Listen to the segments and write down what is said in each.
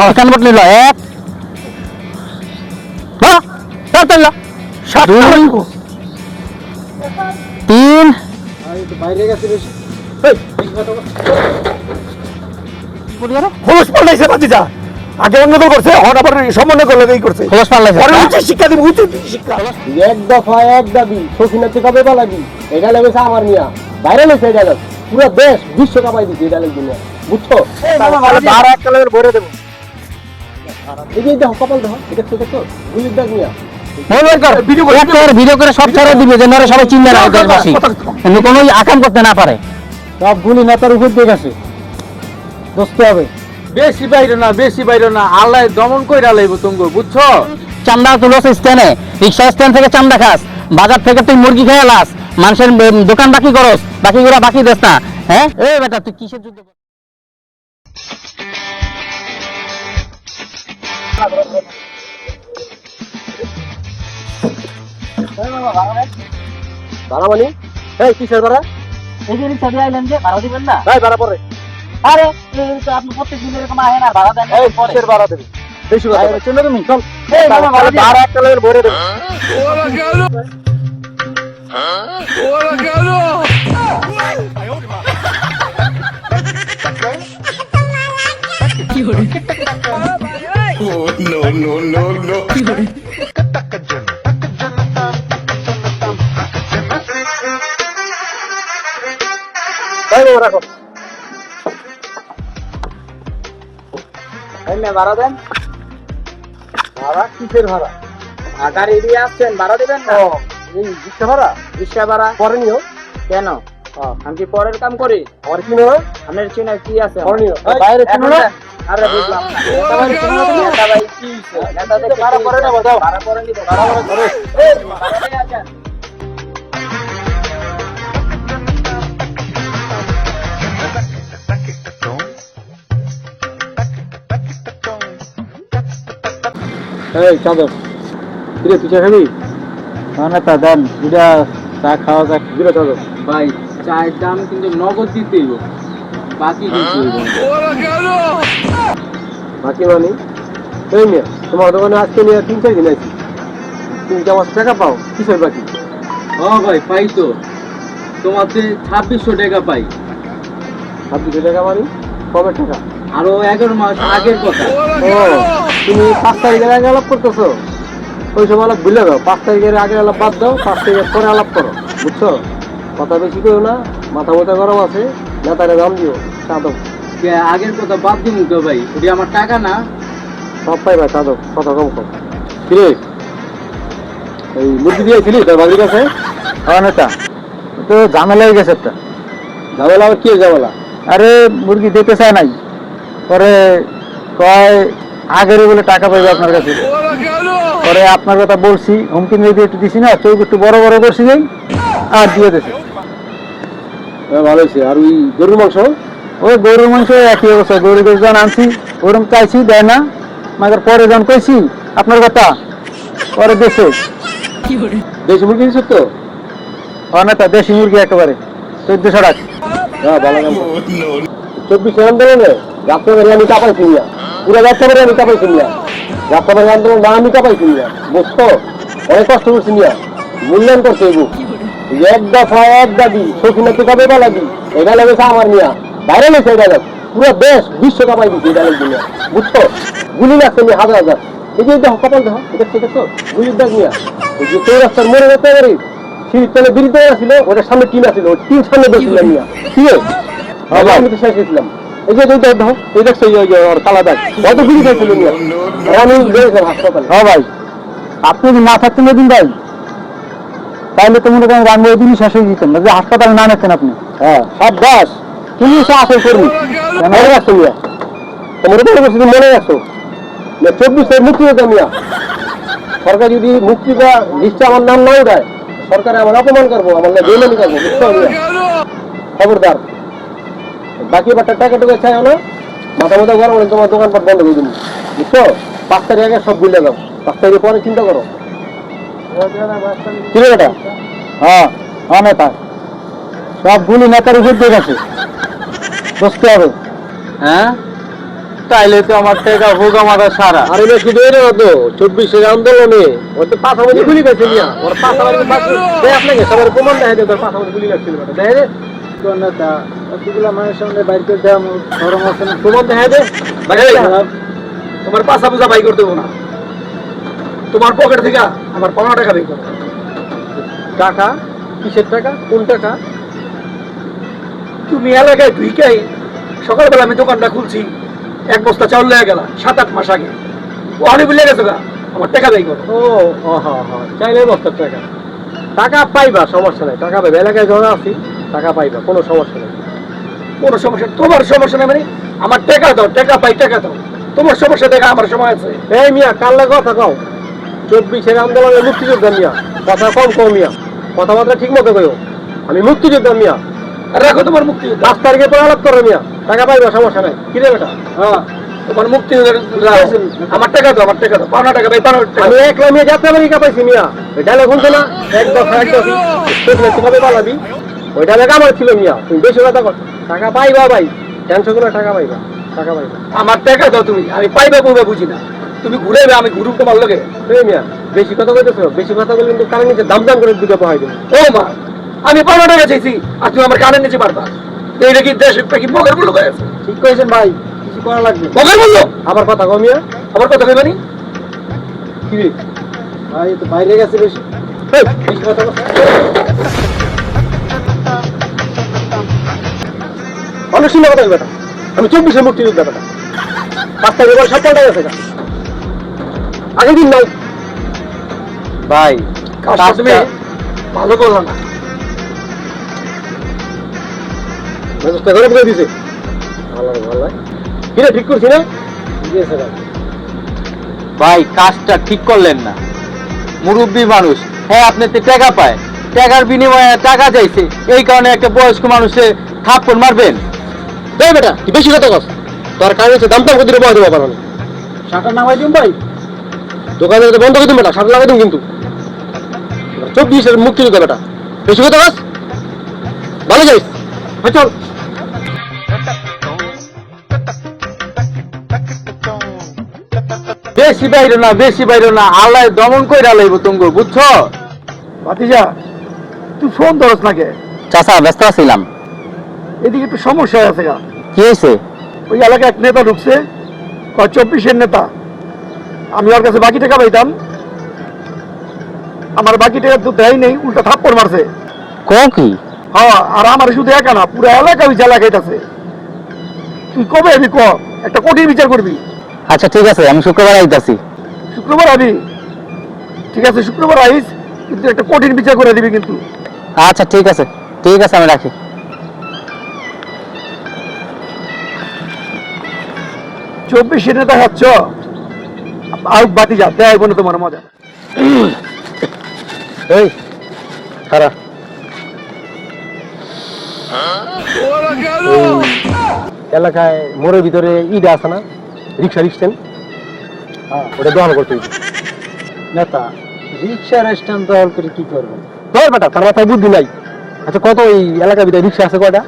এখান বট নিল এক। হ্যাঁ, তিন। পাল্টাইছে বাতিজা আগে অন্যদল করছে হন আবার সমন্বয় করলে এই করছে। পরে উচিত শিক্ষা দিব উচিত শিক্ষা। এক দফা এক দাবি। সখিনাথে কবে পালাবি এটা লেগেছে আমার মিয়া বাইরে লেগেছে এটা। পুরো দেশ বিশ্ব কামাই দিচ্ছে এটা লেগে বুঝছ? আর এক কালের ভরে দেবো। এই যে দেখো কপাল দেখো দেখছ দেখছ গুলির দাগ মিয়া মোবাইল বের কর। ভিডিও করে, এক করে ভিডিও করে সব ছেড়ে দিবে যে নরে সবাই চিন্তা না দেশবাসী কোনো আকাম করতে না পারে। সব গুলি নেতার উপর দিয়ে গেছে। দোস্ত হবে। বেশি বাইরে না বেশি বাইরে না আল্লাহ দমন কইরা লাইব তুমি বুঝছ? চান্দা তুলস স্ট্যান্ডে। রিক্সা স্ট্যান্ড থেকে চান্দা খাস। বাজার থেকে তুই মুরগি খেয়ে লাস। মানুষের দোকান বাকি করস। বাকি গুলা বাকি দেস না। হ্যাঁ? এ বেটা তুই কিসের যুদ্ধ ভাড়া মানে এই কিসের ভাড়া এই যে রিক্সা দিয়ে আইলেন যে ভাড়া দিবেন না? ভাই ভাড়া পরে। আরে আপনি প্রত্যেক দিন এরকম আহেন আর ভাড়া দেন এই কিসের ভাড়া দেবে। বেশি কথা বলে। চলো তুমি চল। এই ভাড়া দিয়ে- ভাড়া এক কালের দেবে তাই মামা রাখো ভাড়া দেন ভাড়া কিসের ভাড়া ঢাকার এরিয়া আসছেন ভাড়া দিবেন না রিক্সা ভাড়া রিক্সা ভাড়া পরে নিও কেন আমি কি পরের কাম করি নেবে আপনার চিনা কি আছে পরে নিও বাইরে চিনো না দেন। আরে বুঝলাম না। নেতা ভাই চিনো নেতা ভাই কি হইছে? নেতা দেখে ভাড়া কি পরে হইছে? ভাড়া পরে নিবো, ভাড়া পরে ধরো। এই, ভাড়া নিয়ে আসেন। এই চাদর কিরে তুই চা খাবি না তা দেন দুটা চা খাওয়া যাক দিলে চাদর ভাই চায়ের দাম কিন্তু নগদ দিতেই হবে। বাকি কিন্তু হইব বাকি মানে? এই মেয়ে তোমার দোকানে আজকে নিয়ে তিন চার দিন আছি। তুমি কি আমার টাকা পাও? কিসের বাকি? ও ভাই পাই তো। তোমাতে ছাব্বিশশো টাকা পাই। ছাব্বিশশো টাকা মানে? কবে টাকা? আরও এগারো মাস আগের কথা। ও তুমি পাঁচ তারিখের আগে আলাপ করতেছো। ওই সময় আলাপ ভুলে দাও পাঁচ তারিখের আগে আলাপ বাদ দাও পাঁচ তারিখের পরে আলাপ করো। বুঝছ? কথা বেশি করো না মাথা মাথা গরম আছে। নেতারে দাম দিও চাদক আগের কথা বাদ দিন তো ভাই ওটি আমার টাকা না? সব পাইবা চাদক কথা কম কম। কিরে এই মুরগি দিয়েছিলি তোর বাড়ির কাছে? নেতা। তো ঝামেলা হয়ে গেছে একটা। ঝামেলা আবার কি ঝামেলা? আরে মুরগি দিতে চায় নাই। পরে কয় আগের বলে টাকা পাইবে আপনার কাছে। পরে আপনার কথা বলছি হুমকি নিয়ে একটু দিছি না চোখ একটু বড় বড় করছি আর দিয়ে দিছে। হ্যাঁ, ভালো হয়েছে। আর ওই গরুর মাংস? ওই গরুর মাংস একই অবস্থা। গরু গোস যখন আনছি ওরকম চাইছি দেয় না। মাঝে পরে যখন কইছি আপনার কথা? পরে দেশে। দেশি মুরগি দিচ্ছ তো? অনেকটা দেশি মুরগি একেবারে। চোদ্দশো টাকা হ্যাঁ ভালো চব্বিশ আন্দোলনে যাত্রাবাড়ি আমি কাপাই কিনিয়া পুরো যাত্রাবাড়ি আমি কাপাই কিনিয়া যাত্রাবাড়ি আন্দোলন না আমি কাপাই বুঝছ অনেক কষ্ট করছি নিয়া মূল্যায়ন করতে হইব এক দফা এক দাবি। সখিনাথে কবে পালাবি এটা লেগেছে আমার নিয়া বাইরে লেগেছে এটা। পুরো দেশ বিশ্ব কাপাই দিচ্ছে এটা লেগে নিয়া বুঝছ? গুলি লাগছে হাজার হাজার। এই যে দেখো কপাল দেখো দেখছ দেখছ? গুলির দাগ নিয়া এই যে তোর রাস্তার মরে যেতে পারি সিঁড়ির তলে বিরিতে ছিল ওটার সামনে আছিল ওই টিন সামনে বসছিলাম নিয়া ঠিক আছে আমি তো শেষ হয়েছিলাম। এই যে দেখো এই দেখছ এই যে ওর কালা দাগ। কত বিড়ি খাইছিল আর আমি গেছিলাম হাসপাতালে হ্যাঁ ভাই আপনি না থাকতেন দিন ভাই? তাহলে তো মনে করেন ওই দিনই শেষ হয়ে যেতাম না যে হাসপাতালে না নিতেন আপনি। হ্যাঁ সব দাস তুমি সে আসল কর্মী মনে রাখছো মিয়া তোমার বসে তুমি মনে রাখছো চব্বিশ তারিখ মুক্তি হতো মিয়া। সরকার যদি মুক্তি বা লিস্টে আমার নাম না উঠায় সরকারে আমার অপমান করব আমার না বেমানি করব মিয়া? খবরদার। বাকি বাট্টার টাকা টুকা চাই না মাথা মাথা গরম তোমার দোকানপাট বন্ধ করে দিবি বুঝছ? পাঁচ তারিখ আগে সব বুঝলে দাও পাঁচ তারিখ পরে চিন্তা করো। কি এটা হ্যাঁ হ্যাঁ নেতা। সবগুলি নেতার উপর দিয়ে গেছে। বুঝতে হবে। হ্যাঁ? তাইলে তো আমার টাকা হোক আমাদের সারা। আরে না শুধু এটা না তো চব্বিশের আন্দোলনে? ওর তো পাশাপাশি গুলি গেছে মিয়া। ওর পাশাপাশি আপনাকে সবার প্রমাণ দেখা যায় তোর পাশাপাশি গুলি লাগছিল বেটা দেখা যায় নেতা? কতগুলো মানুষের সামনে বাইর করে দেওয়া প্রমাণ দেখা। যায় তোমার পাশা পূজা বাই করতে না। তোমার পকেট থেকে আমার পনেরো টাকা বাই করো। টাকা? কিসের টাকা? কোন টাকা? তুমি এলাকায় ঢুইকাই সকালবেলা আমি দোকানটা খুলছি এক বস্তা চাউল লেগে গেল সাত আট মাস আগে। ও অনেক বিলে গেছে গা? আমার টাকা করো। ও চাইলে বস্তার টাকা। টাকা পাইবা সমস্যা নাই টাকা পাইবা। এলাকায় যখন আছি টাকা পাইবা কোনো সমস্যা নেই। কোনো সমস্যা তোমার সমস্যা নেই মানে আমার টাকা দাও টাকা পাই টাকা দাও। তোমার সমস্যা দেখা আমার সময় আছে। এই মিয়া কাল কথা কও? চব্বিশের আন্দোলনে মুক্তিযোদ্ধা মিয়া। কথা কম কম মিয়া। কথাবার্তা ঠিক মতো কইও। আমি মুক্তিযোদ্ধা মিয়া। রাখো তোমার মুক্তি পাঁচ তারিখে পরে আলাপ করো মিয়া। টাকা পাইবা সমস্যা নাই। কি রে বেটা? হ্যাঁ তোমার মুক্তি আমার টাকা দাও আমার টাকা দাও। পাওনা টাকা পাওনা আমি একলা মিয়া যাত্রা বাড়ি পাইছি মিয়া। ওই ডালে শুনছো না? এক দফা এক দফি কবে পালাবি? ওই ডালে আমার ছিল মিয়া। তুমি বেশি কথা কর টাকা পাইবা ভাই। টেনশন করে টাকা পাইবা। টাকা পাইবা। আমার টাকা দাও তুমি। আমি পাইবা বলবে বুঝি না। তুমি ঘুরে আমি ঘুরুক তোমার মিয়া বেশি কথা কইতেছো বেশি কথা বলে কিন্তু কারণ নিচে দাম দাম করে দুটো পাহাই দেবো। ও মা আমি পাওনা টাকা চাইছি আর তুমি আমার কানের নিচে পারবা। এইটা কি দেশ কি মগের মূল্য ঠিক কয়েছেন ভাই কিছু করা লাগবে। মগের মূল্য আবার কথা কমিয়া আবার কথা কইবানি কি ভাই তো বাইরে গেছে বেশি। বেশি কথা শুনে কথা আমি চব্বিশে বেটা পাঁচ তারিখ এবার সব পাল্টা গেছে। আগের দিন নাই ভাই কাজটা তুমি ভালো করল না? মেজাজটা গরম করে দিছে। ভালো ভালো। কিরে ঠিক করছি না? ভাই। ভাই কাজটা ঠিক করলেন না। মুরব্বী মানুষ। হ্যাঁ আপনি তো টাকা পায়। টাকার বিনিময়ে টাকা চাইছে। এই কারণে একটা বয়স্ক মানুষে থাপ্পড় মারবেন। দেখ বেটা তুই বেশি কথা কস। তোর কাজ হচ্ছে দাম করে বয় দেবো পারো শাটার নামাই দিন ভাই। দোকানে বন্ধ করে দিন বেটা লাগাই দিন কিন্তু। চব্বিশের মুক্তিযোদ্ধা বেটা বেশি কথা ভালো যাইস। চল। বেশি বাইরে না বেশি বাইরে না আল্লাহ দমন কইরা লাইব তুঙ্গ বুঝছ? ভাতিজা তুই ফোন ধরস না কে? চাচা ব্যস্ত আছিলাম। এদিকে একটু সমস্যা আছে কি হয়েছে ওই এলাকায় এক নেতা ঢুকছে। চব্বিশের নেতা। আমি ওর কাছে বাকি টাকা পাইতাম। আমার বাকি টাকা তো দেয় নেই উল্টা থাপ্পড় মারছে। ক কি? হ্যাঁ আর আমার শুধু একা না পুরো এলাকা বিচার লাগাইতেছে তুই কবে আমি ক? একটা কঠিন বিচার করবি। আচ্ছা ঠিক আছে আমি শুক্রবার আইতাছি। শুক্রবার আবি? ঠিক আছে শুক্রবার আইস কিন্তু একটা কঠিন বিচার করে দিবি কিন্তু। আচ্ছা ঠিক আছে ঠিক আছে আমি রাখি। চব্বিশে নেতা খাচ্ছ? আউট বাতি যা দেয় বলে তোমার মজা। এই খারাপ এলাকায় মোড়ের ভিতরে ঈদ আছে না? রিক্সা রিক্সেন ওটা দহন করতে। নেতা রিক্সার স্ট্যান্ড দখল করে কি করবেন ধর বেটা তার মাথায় বুদ্ধি নাই। আচ্ছা কত ওই এলাকার ভিতরে রিক্সা আছে কয়টা?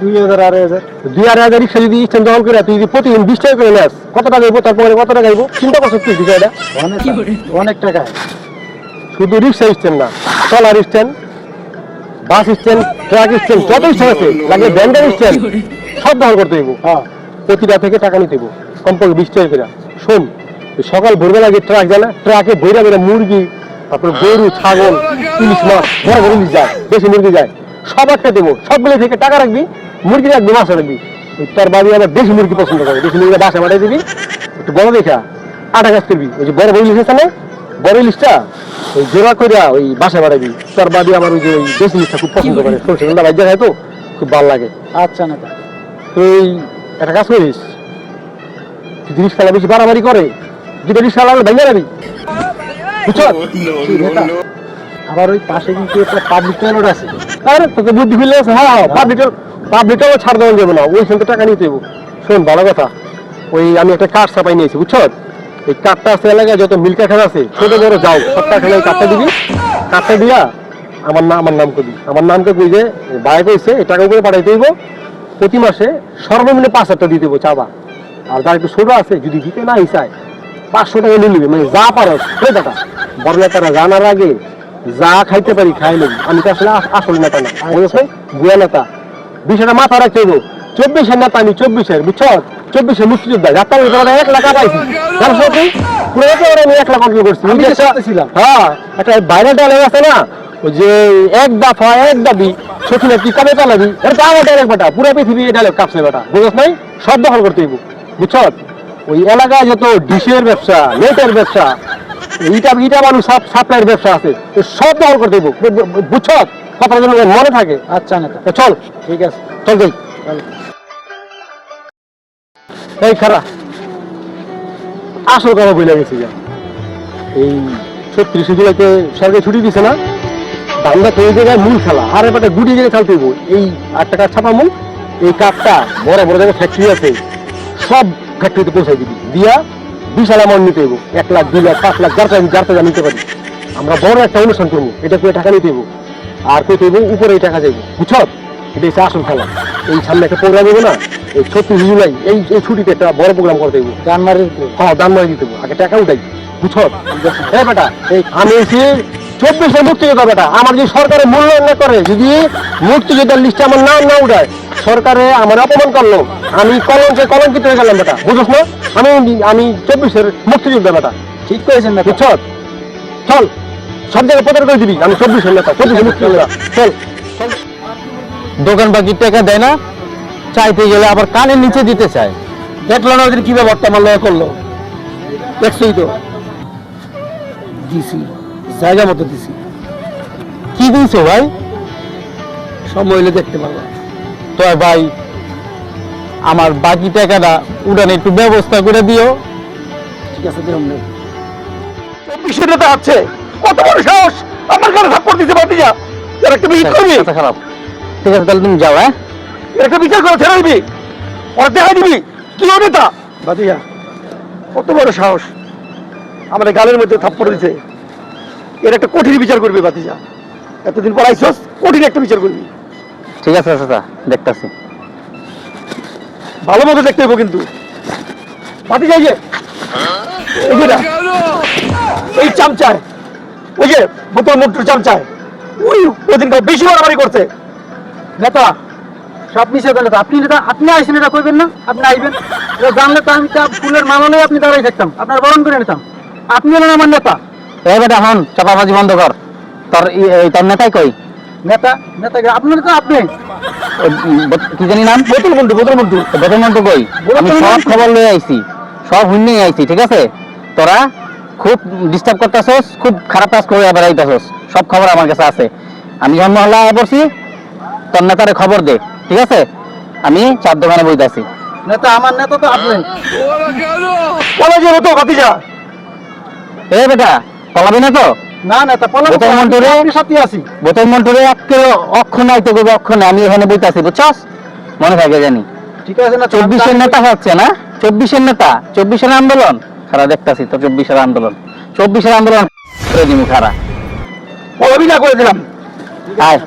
দুই হাজার আড়াই হাজার। দুই আড়াই হাজার রিক্সা যদি স্ট্যান্ড দখল করে তুই যদি প্রতিদিন বিশ টাকা করে নেস কত টাকা আইবো তারপরে কত টাকা আইবো চিন্তা করছ তুই বিষয়টা? অনেক অনেক টাকা। শুধু রিক্সা স্ট্যান্ড না trawler stand bus stand truck stand যত স্ট্যান্ড আছে লাগে ব্যান্ডের স্ট্যান্ড সব দখল করতে হ্যাঁ। প্রতিটা থেকে টাকা নিতে কমপক্ষে বিশ টাকা করে। শোন সকাল ভোরবেলা গিয়ে ট্রাক যায় না ট্রাকে বইরা বেরা মুরগি তারপরে গরু ছাগল ইলিশ মাছ বড় বড় ইলিশ যায় বেশি মুরগি যায়। সব একটা দেবো সবগুলো থেকে টাকা রাখবি মুরগি রাখবি মাছ রাখবি তোর বাড়ি আবার দেশি মুরগি পছন্দ করে দেশি মুরগি বাসা বাড়াই দিবি একটু বড় দেখা আটা গাছ করবি ওই যে বড় বড় ইলিশ আছে না বড় ইলিশটা ওই জোড়া কইরা ওই বাসা বাড়াবি তোর বাড়ি আমার ওই যে ওই দেশি ইলিশটা খুব পছন্দ করে সরষে গন্ধা ভাজ্যা খায় তো খুব ভালো লাগে আচ্ছা নেতা তুই একটা কাজ করিস তুই জিনিস খেলা বেশি বাড়াবাড়ি করে দুটো রিক্সা লাগলে ভেঙে যাবি বুঝছ আবার ওই পাশে কিন্তু একটা পাবলিক টয়লেট আছে। আরে, তোকে বুদ্ধি খুলে আছে? হ্যাঁ হ্যাঁ পাবলিকটা পাবলিকটাও ছাড় দেওয়া যাবে না। ওই সঙ্গে টাকা নিতে হইব। শোন, ভালো কথা। ওই আমি একটা কার্ড ছাপাই নিয়েছি, বুঝছ? এই কার্ডটা আছে এলাকায়, যত মিল কারখানা আছে, ছোট, বড়, যাও। সব কারখানায় এই কার্ডটা দিবি। কার্ডটা দিয়া আমার নাম আমার নাম করবি আমার নামকে কই যে ভাই কইছে, এই টাকা করে পাঠাইতে হইব। প্রতি মাসে সর্বনিম্ন পাঁচ হাজার দিতে হইব, চাবা। আর যারা একটু ছোট আছে, যদি দিতে না চায়, পাঁচশো টাকা নিয়ে নিবে। মানে যা পারো টাকা বড় নেতারা জানার আগে যা খাইতে পারি খাই নেব আমি তো আসলে আসল নেতা না। বুঝেছ গুয়া নেতা। বিষয়টা মাথা রাখতে হইব। চব্বিশের নেতা আমি চব্বিশের বুঝছ? চব্বিশের মুক্তিযোদ্ধা। যাত্রা এক লাখ পাইছি জানো? পুরো একেবারে আমি এক লাখ অর্জন করছি। আমি ছিলাম। হ্যাঁ একটা বাইরের ডায়লগ আছে না? ওই যে এক দফা এক দাবি। সখিনা কি কবে চালাবি? এটা আমার বেটা। পুরো পৃথিবী ডায়লগ কাঁপছে বেটা। বুঝছ নাই? সব দখল করতে বুঝছ? ওই এলাকায় যত ডিশের ব্যবসা নেটের ব্যবসা ইটা ইটা মানুষ সাপ্লাইয়ের ব্যবসা আছে। সব দখল হইব বুঝছ? কথা যেন মনে থাকে। আচ্ছা তো চল। ঠিক আছে। চল যাই। এই খারা। আসল কথা বলে গেছি যা এই ছত্রিশে জুলাইতে সরকারি ছুটি দিছে না? দামটা তো এই জায়গায় মূল খেলা। আর এবার গুটি জায়গায় খেলতে হইব। এই আট টাকার ছাপা মূল এই কাপটা বড় বড় জায়গায় ফ্যাক্টরি আছে। সব ফ্যাক্টরিতে পৌঁছাই দিবি। দিয়া বিশাল অ্যামাউন্ট নিতে হইব এক লাখ দুই লাখ পাঁচ লাখ যার টাকা যার টাকা নিতে পারি। আমরা বড় একটা অনুষ্ঠান করব এটা করে টাকা নিতে হইব। আর কই হইব উপরে এই টাকা যাইব বুঝছ? এটা হচ্ছে আসল খেলা। এই সামনে একটা প্রোগ্রাম দেবো না? এই ছত্রিশ জুলাই এই এই ছুটিতে একটা বড় প্রোগ্রাম করতে হইব। জানমারির হ্যাঁ দান মারি দিতে। আগে টাকা উঠাই। বুঝছ? হ্যাঁ বেটা এই আমি হচ্ছি চব্বিশে মুক্তিযোদ্ধা বেটা। আমার যে সরকারের মূল্যায়ন না করে যদি মুক্তিযোদ্ধার লিস্টে আমার নাম না উঠায় সরকারে আমার অপমান করল। আমি কলঙ্কে কলঙ্কিত হয়ে গেলাম বেটা বুঝছ না? আমি আমি চব্বিশের মুক্তিযোদ্ধা বেটা। ঠিক করেছেন না বুঝছ চল সব জায়গায় প্রচার করে দিবি আমি চব্বিশের নেতা চব্বিশের মুক্তিযোদ্ধা চল। দোকান বাকি টাকা দেয় না? চাইতে গেলে আবার কানের নিচে দিতে চায়। দেখল না ওদের কি ব্যাপারটা আমার লয় করল? দেখছোই তো। দিছি জায়গা মতো দিছি। কি দিয়েছ ভাই? সময় হলে দেখতে পারলাম। তো ভাই আমার বাকি টাকাটা উড়ান একটু ব্যবস্থা করে দিও। ঠিক আছে দিলাম নেই চব্বিশে নেতা আছে। কত বড় সাহস! আমার কাছে থাপ্পড় দিতে পারবি না। এর একটা বিচার করবি। কথা খারাপ। ঠিক আছে তাহলে তুমি যাও হ্যাঁ? এর একটা বিচার করে ছেড়ে দিবি। ওরা দেখা দিবি। কি নেতা বাদিয়া কত বড় সাহস! আমাদের গালের মধ্যে থাপ্পড় দিছে। এর একটা কঠিন বিচার করবি বাতিজা এতদিন পর আইসস কঠিন একটা বিচার করবি। ঠিক আছে চাচা দেখতাছি। ভালো মতো দেখতে হইব কিন্তু। পাতি যাই যে এই চামচায় ওই যে বোতল ওই বেশি মারামারি করছে। নেতা সব মিশে গেলে তো। আপনি নেতা আপনি আইসেন এটা কইবেন না? আপনি আইবেন। এটা জানলে তো আমি তা ফুলের মামলে আপনি দাঁড়াই থাকতাম। আপনার বরণ করে নিতাম। আপনি হলেন আমার নেতা। এই বেটা হন চাপাবাজি বন্ধ কর। তোর তোর নেতাই কই? নেতা নেতা আপনার নেতা আপনি। কি জানি নাম? বোতল মন্টু বোতল মন্টু বোতল মন্টু কই? আমি সব খবর লয়ে আইছি। সব হুন্নেই আইছি ঠিক আছে? তোরা খুব ডিস্টার্ব করতেছস খুব খারাপ কাজ করে বেড়াইতেছস সব খবর আমার কাছে আছে। আমি যখন মহল্লা আয়া পড়ছি তোর নেতারে খবর দে ঠিক আছে? আমি চার দোকানে বইতাছি। নেতা আমার নেতা তো আপনি। বলা যাবে তো ভাতিজা এ বেটা পলাবি না তো? না নেতা পলাম বোতল মন্টু রে? সাথে আছি। বোতল মন্টুরে একে অক্ষণ আইতে করবে অক্ষণ আমি এখানে বইতাছি বুঝছস? মনে থাকে জানি। ঠিক আছে না চব্বিশের নেতা হচ্ছে না? চব্বিশের নেতা? চব্বিশের আন্দোলন? খারা দেখতাছি তো চব্বিশের আন্দোলন। চব্বিশের আন্দোলন করে খারা। করে দিলাম আয়।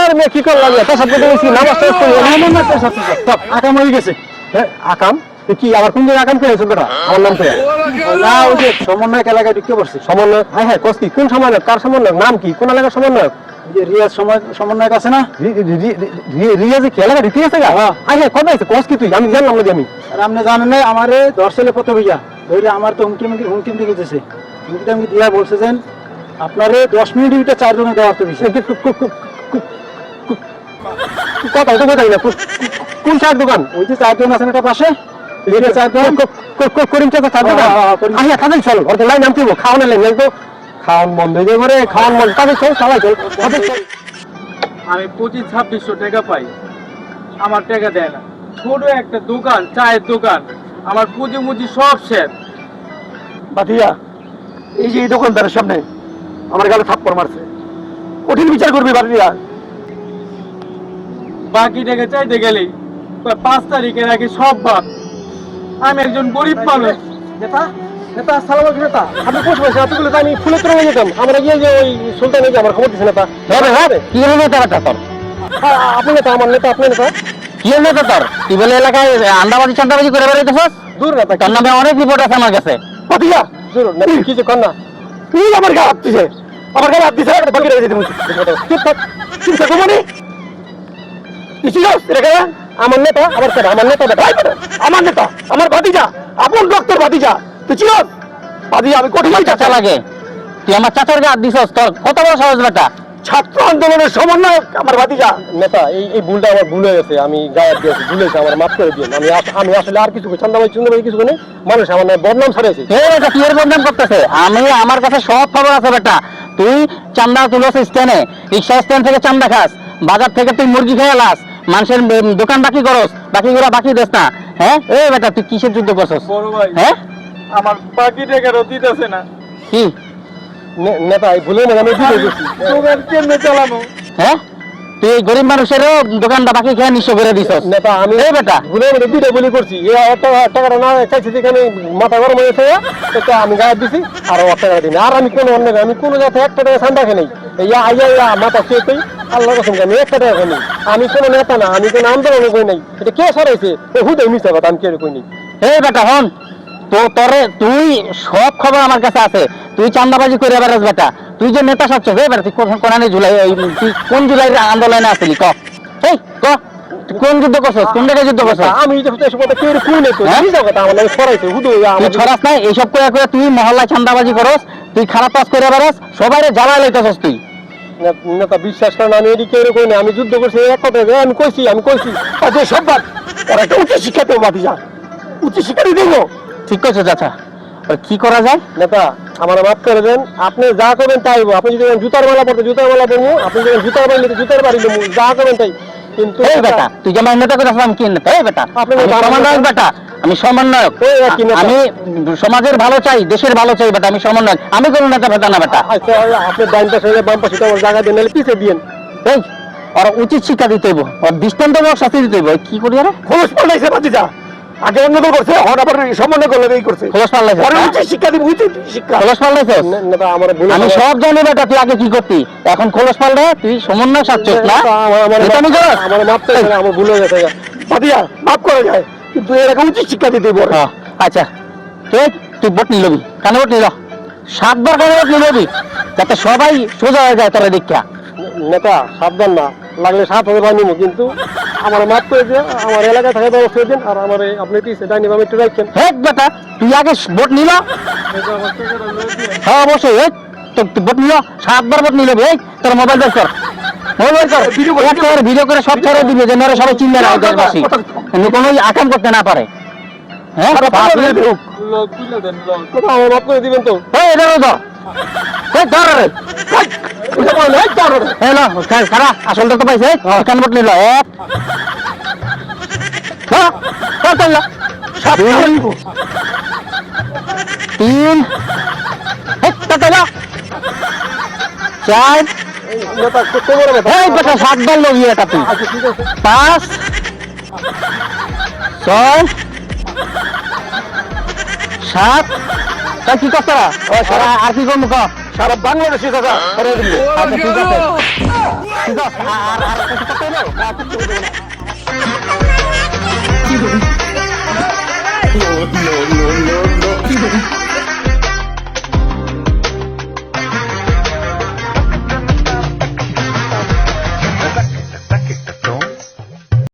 আর মেয়ে কি করলাম নামাজ না না সব আকাম হয়ে গেছে। হ্যাঁ আকাম? কি আবার কোন আকাম করেছ বেটা? আমার নাম না ওই যে সমন্বয় এলাকায় ঢুকে পড়ছে। সমন্বয় হ্যাঁ হ্যাঁ কস কি কোন সমন্বয় কার নাম কি? কোন এলাকার রিয়াজ সমন্বয়ক আছে না? রিয়াজে কি এলাকা ঢুকে গেছে গা? কবে আছে কস কি তুই? আমি জানলাম না আমি। আর আপনি জানেন না আমারে দশ ছেলে কত ভাইয়া ধরে আমার তো হুমকি হুমকি হুমকি দিতেছে হুমকি দিয়া বলছে যেন আপনারে দশ মিনিট ভিতরে চারজনে দেওয়ার তো বিষয়। কথা তো বোঝাই না। কোন- চার দোকান? ওই যে চারজন আছেন একটা পাশে। ওই যে চারজন। করিম চাচা চার দোকান? হ্যাঁ, হ্যাঁ। আচ্ছা তাদের চল। খাওয়ানো লাইন তো। খাওয়ান বন্ধ হয়ে যাবে খাওয়ান বন্ধ। তাদের চল সবাই চল। আমি পঁচিশ ছাব্বিশশো টাকা পাই। আমার টাকা দেয় না। ছোট একটা দোকান চায়ের দোকান। আমার পুঁজি মুজি সব শেষ। বাতিয়া এই যে এই দোকানদারের সামনে। আমার গালে থাপ্পড় মারছে। কঠিন বিচার করবি বাতিয়া বাকি টাকা চাইতে গেলে পাঁচ তারিখের আগে সব বাদ। আমি একজন গরিব মানুষ। নেতা নেতা সালাম আলাইকুম নেতা। আপনি কোচ বসে আপনি তো আমি ফুলে তোলা যেতাম। আমরা গিয়ে যে ওই সুলতান যে আমার খবর দিচ্ছে নেতা। হবে হবে। কি হলো নেতা? তোর। আপনি নেতা আমার নেতা আপনি নেতা। কি হলো নেতা তোর? তুই বলে এলাকায় আন্দাবাজি চান্দাবাজি করে বেড়াইতেছস? দূর নেতা তোর নামে অনেক রিপোর্ট আছে আমার কাছে। পাতিয়া দূর নেতা তুই আমার হাত আমার গায়ে হাত দিছে বাকি রেখে দিতে চুপ থাকো। মানে কিছু রেখে আমার নেতা আবার কেন আমার নেতা বেটা। আমার নেতা আমার ভাতিজা আপন ডক্টর ভাতিজা। তুই ভাতিজা আমি কঠিন চাচা লাগে তুই আমার চাচার গায়ে হাত দিছস তোর কত বড় সাহস বেটা? ছাত্র আন্দোলনের সমন্বয়ক আমার ভাতিজা। নেতা এই এই ভুলটা আমার ভুল হয়ে গেছে আমি গায়ে দিয়েছি ভুল হয়েছে আমার মাফ করে দিন আমি আমি আসলে আর কিছু চন্দাবাই চন্দাবাই কিছু নেই। মানুষ আমার নামে বদনাম ছড়াইছে। হে বেটা কি বদনাম করতেছে? আমি আমার কাছে সব খবর আছে বেটা। তুই চান্দা তুলস স্ট্যান্ডে রিক্সা স্ট্যান্ড থেকে চান্দা খাস বাজার থেকে তুই মুরগি খেয়ে লাস মানুষের দোকান বাকি করস বাকি গুলা বাকি দেস না হ্যাঁ? এই বেটা তুই কিসের যুদ্ধ করছস? বড় ভাই হ্যাঁ? আমার বাকি টাকারও দিতেছে না। কি? নে- নেতা ভুলে মধ্যে আমি দিতে তোদের কেমনে চালানো হ্যাঁ? তুই গরিব মানুষেরও দোকানটা বাকি খেয়ে নিঃস্ব করে দিছস। নেতা আমি এই বেটা। ভুলের মধ্যে দুইটা বলি করছি। এ টাকাটা না চাইছি মাথা গরম হয়েছে তো আমি গায়ে দিছি আর ও টাকা দিই আর আমি কোনো অন্য আমি কোনো যাতে একটা টাকা ঠান্ডা খেয়ে নেই। এই আইয়া ইয়া মাথা চেয়ে কই? আল্লাহ কসম আমি একটা টাকা আমি কোনো নেতা না আমি কোনো আন্দোলন কই নাই। এটা কে সরাইছে? হুদে মিথ্যা কথা আমি কে কই নেই। এই বেটা হন। তো তোরে তুই সব খবর আমার কাছে আছে। তুই চান্দাবাজি করে বেড়াস বেটা। তুই যে নেতা সাচ্ছ এই বেটা তুই কোন- জুলাই তুই কোন জুলাই আন্দোলনে আসলি? ক। এই ক। কোন যুদ্ধ করছস? কোন জায়গায় যুদ্ধ করছস? আমি যে হ্যাঁ? ছড়াস নাই? এইসব করে করে তুই মহল্লায় চান্দাবাজি করস তুই খারাপ কাজ করে বেড়াস সবাই জ্বালা লইতেছস তুই। নেতা বিশ্বাস করেন আমি এদিকে এরকম না আমি যুদ্ধ করছি এক কথা যে আমি কইছি আমি কইছি। সব বাদ ওরা একটা উচ্চ শিক্ষা দেবো ভাতিজা উচ্চ শিক্ষা দেবো। ঠিক করছ চাচা আর কি করা যায়? নেতা আমার মাফ করে দেন আপনি যা করবেন তাই আপনি যদি জুতার মালা পড়তে জুতার মালা পরবো আপনি যদি জুতার বাড়ি নিতে জুতার বাড়ি নেব যা করবেন তাই। কিন্তু এই বেটা তুই যে আমার নেতা করে আসলাম কি নেতা? এই বেটা আপনি আমি সমন্বয়ক বেটা আমি সমন্বয়ক। আর? আমি সমাজের ভালো চাই দেশের ভালো চাই বেটা আমি সমন্বয়ক। আমি কোনো নেতা ফেতা না বেটা। আচ্ছা আপনি ডাইন পাশে বাম পাশে আমার জায়গা দেন পিছিয়ে দিয়েন। এই ওর উচিত শিক্ষা দিতে হইব ওর দৃষ্টান্তমূলক শাস্তি দিতে হইব। কি করি আরে? খোলস পাল্টাইছে ভাতিজা আগে অন্য দল করছে এখন আবার সমন্বয় করলে এই করছে। খোলস উচ্চ শিক্ষা দিব উচিত শিক্ষা। খোলস আমার আমি সব জানি বেটা তুই আগে কি করতি? এখন খোলস পাল্টে তুই সমন্বয় সাচ্ছিস না? আমার আমার নেতামি করস? আমার ভুল হয়ে গেছে। মাফ করা যায় কিন্তু এরকম উচিত শিক্ষা দিতে বড় আচ্ছা। তুই তুই ভোট নিলবি কেন ভোট নিল সাতবার কেন ভোট নিলবি যাতে সবাই সোজা হয়ে যায় তোর দীক্ষা নেতা সাবধান না। লাগলে সাত হাজার নিবো কিন্তু আমার মাফ করে দিয়ে আমার এলাকায় থাকার ব্যবস্থা দিন আর আমার আপনি পিছিয়ে ডাইনি বামে একটু রাখছেন হে বেটা তুই আগে ভোট নিল হ্যাঁ অবশ্যই তোর তুই ভোট নিল সাতবার ভোট তোর মোবাইল বের কর মোবাইল কর ভিডিও করে, একটা করে ভিডিও করে সব ছেড়ে দিবে সবাই চিনবে না দেশবাসী কোনো আকাম করতে না পারে হ্যাঁ কথা মাফ করে দিবেন তো ধর আসলটা তো পাইছে। কেন ভোট নিল এক তিন। চার। বেটা সাতবার লগিয়ে এটা তুই। আচ্ছা পাঁচ। ছয়। সাত। কি করতে আর কি করব কর সারা বাংলাদেশে আচ্ছা ঠিক আছে ঠিক আছে আর না হবে no, no, no, no.